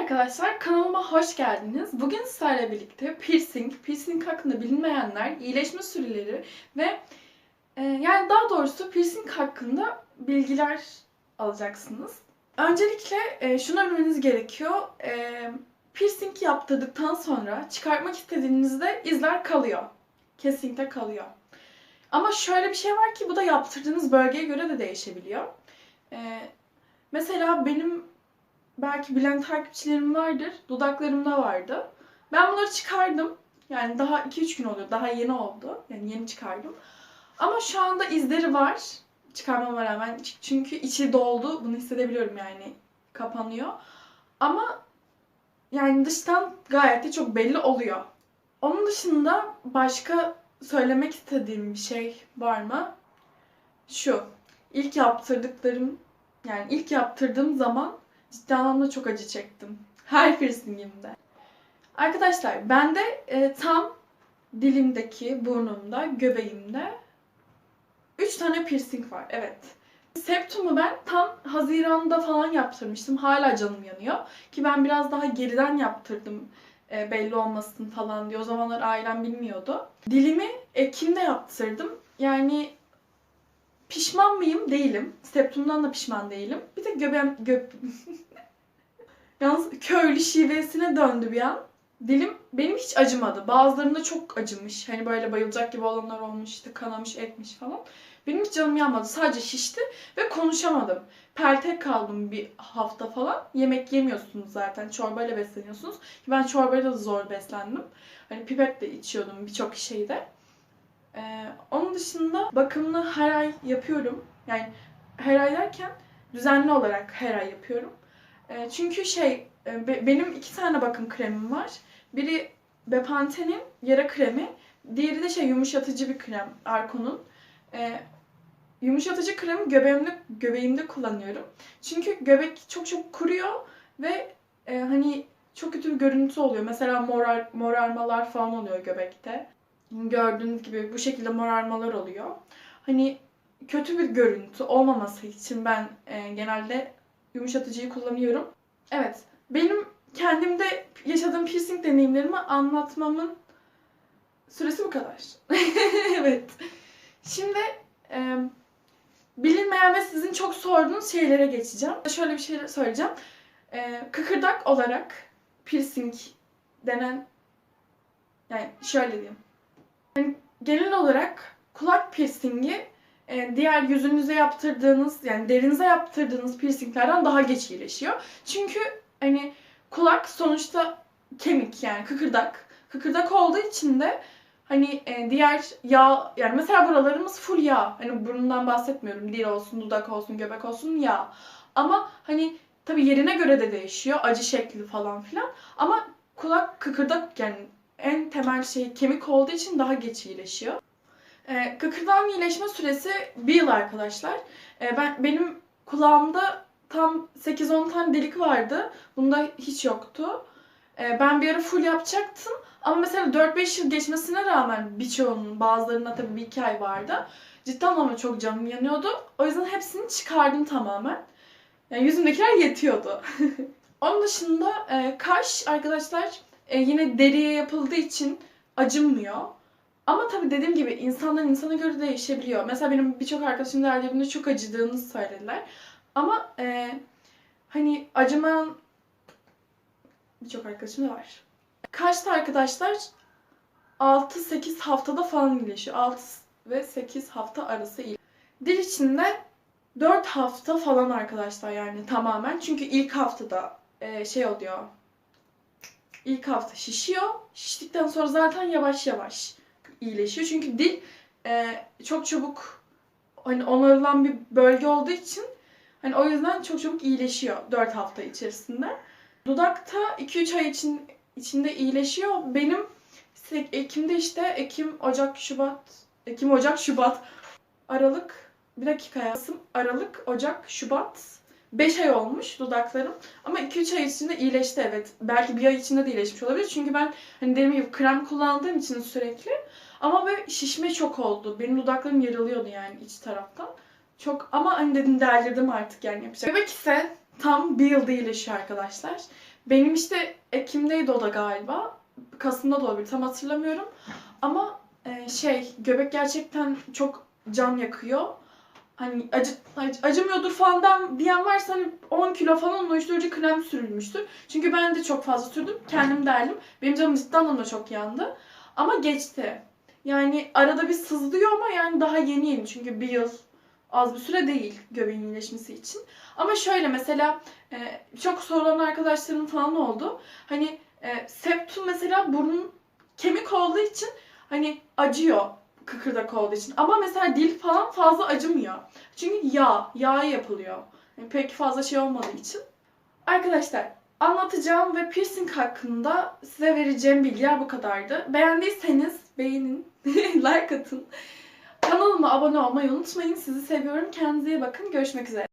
arkadaşlar kanalıma hoş geldiniz. Bugün sizlerle birlikte piercing, piercing hakkında bilinmeyenler, iyileşme süreleri ve e, yani daha doğrusu piercing hakkında bilgiler alacaksınız. Öncelikle e, şunu bilmeniz gerekiyor. E, piercing yaptırdıktan sonra çıkartmak istediğinizde izler kalıyor. Kesinlikle kalıyor. Ama şöyle bir şey var ki bu da yaptırdığınız bölgeye göre de değişebiliyor. E, mesela benim belki bilen takipçilerim vardır. Dudaklarımda vardı. Ben bunları çıkardım. Yani daha 2-3 gün oluyor. Daha yeni oldu. Yani yeni çıkardım. Ama şu anda izleri var. Çıkarmama rağmen. Çünkü içi doldu. Bunu hissedebiliyorum yani. Kapanıyor. Ama yani dıştan gayet de çok belli oluyor. Onun dışında başka söylemek istediğim bir şey var mı? Şu. İlk yaptırdıklarım yani ilk yaptırdığım zaman ciddi anlamda çok acı çektim. Her piercingimde. Arkadaşlar bende e, tam dilimdeki, burnumda, göbeğimde 3 tane piercing var. Evet. Septumu ben tam Haziran'da falan yaptırmıştım. Hala canım yanıyor. Ki ben biraz daha geriden yaptırdım. e, belli olmasın falan diye. O zamanlar ailem bilmiyordu. Dilimi Ekim'de yaptırdım. Yani pişman mıyım? Değilim. Septumdan da pişman değilim. Bir de göbeğim... Gö... Yalnız köylü şivesine döndü bir an. Dilim benim hiç acımadı. Bazılarında çok acımış. Hani böyle bayılacak gibi olanlar olmuş, işte kanamış, etmiş falan. Benim hiç canım yanmadı. Sadece şişti ve konuşamadım. Peltek kaldım bir hafta falan. Yemek yemiyorsunuz zaten. Çorbayla besleniyorsunuz. Ben çorbayla da zor beslendim. Hani pipet de içiyordum birçok şeyde. Ee, onun dışında bakımını her ay yapıyorum. Yani her ay derken düzenli olarak her ay yapıyorum. Ee, çünkü şey e, be- benim iki tane bakım kremim var. Biri Bepantene'in yara kremi. Diğeri de şey yumuşatıcı bir krem Arko'nun. Ee, yumuşatıcı kremi göbeğimde göbeğimde kullanıyorum. Çünkü göbek çok çok kuruyor ve e, hani çok kötü bir görüntü oluyor. Mesela morar, morarmalar falan oluyor göbekte. Gördüğünüz gibi bu şekilde morarmalar oluyor. Hani kötü bir görüntü olmaması için ben e, genelde yumuşatıcıyı kullanıyorum. Evet, benim kendimde yaşadığım piercing deneyimlerimi anlatmamın süresi bu kadar. evet. Şimdi e, bilinmeyen ve sizin çok sorduğunuz şeylere geçeceğim. Şöyle bir şey söyleyeceğim. E, kıkırdak olarak piercing denen yani şöyle diyeyim. Yani genel olarak kulak piercingi e, diğer yüzünüze yaptırdığınız yani derinize yaptırdığınız piercinglerden daha geç iyileşiyor. Çünkü hani kulak sonuçta kemik yani kıkırdak. Kıkırdak olduğu için de hani e, diğer yağ yani mesela buralarımız full yağ. Hani burnundan bahsetmiyorum. Dil olsun, dudak olsun, göbek olsun yağ. Ama hani tabii yerine göre de değişiyor. Acı şekli falan filan. Ama kulak kıkırdak yani en temel şey kemik olduğu için daha geç iyileşiyor. Ee, kıkırdağın iyileşme süresi bir yıl arkadaşlar. Ee, ben benim kulağımda tam 8-10 tane delik vardı. Bunda hiç yoktu. Ee, ben bir ara full yapacaktım. Ama mesela 4-5 yıl geçmesine rağmen birçoğunun bazılarında tabii bir iki ay vardı. Cidden ama çok canım yanıyordu. O yüzden hepsini çıkardım tamamen. Yani yüzümdekiler yetiyordu. Onun dışında e, kaş arkadaşlar e, yine deriye yapıldığı için acımıyor. Ama tabii dediğim gibi insandan insana göre değişebiliyor. Mesela benim birçok arkadaşım değerlerinde çok acıdığını söylediler. Ama e, hani acımayan birçok arkadaşım da var. Kaşta arkadaşlar 6-8 haftada falan iyileşiyor. 6 ve 8 hafta arası iyi. Dil içinde 4 hafta falan arkadaşlar yani tamamen. Çünkü ilk haftada e, şey oluyor. İlk hafta şişiyor. Şiştikten sonra zaten yavaş yavaş iyileşiyor. Çünkü dil e, çok çabuk hani onarılan bir bölge olduğu için hani o yüzden çok çabuk iyileşiyor 4 hafta içerisinde. Dudakta 2-3 ay için içinde iyileşiyor. Benim Ekim'de işte Ekim, Ocak, Şubat, Ekim, Ocak, Şubat, Aralık, bir dakika ya. Aralık, Ocak, Şubat, 5 ay olmuş dudaklarım. Ama 2-3 ay içinde iyileşti evet. Belki bir ay içinde de iyileşmiş olabilir. Çünkü ben hani dediğim gibi krem kullandığım için sürekli. Ama böyle şişme çok oldu. Benim dudaklarım yarılıyordu yani iç taraftan. Çok ama hani dedim delirdim artık yani yapacak. Göbek ise tam bir yılda iyileşiyor arkadaşlar. Benim işte Ekim'deydi o da galiba. Kasım'da da olabilir tam hatırlamıyorum. Ama e, şey göbek gerçekten çok can yakıyor. Hani acı, ac- acımıyordur falan den- diyen varsa hani 10 kilo falan uyuşturucu krem sürülmüştür. Çünkü ben de çok fazla sürdüm. Kendim derdim. Benim canım ciddi anlamda çok yandı. Ama geçti. Yani arada bir sızlıyor ama yani daha yeni yeni. Çünkü bir yıl az bir süre değil göbeğin iyileşmesi için. Ama şöyle mesela e, çok sorulan arkadaşlarım falan oldu. Hani e, septum mesela burnun kemik olduğu için hani acıyor kıkırdak olduğu için. Ama mesela dil falan fazla acımıyor. Çünkü yağ, yağ yapılıyor. Yani pek fazla şey olmadığı için. Arkadaşlar anlatacağım ve piercing hakkında size vereceğim bilgiler bu kadardı. Beğendiyseniz beğenin, like atın. Kanalıma abone olmayı unutmayın. Sizi seviyorum. Kendinize iyi bakın. Görüşmek üzere.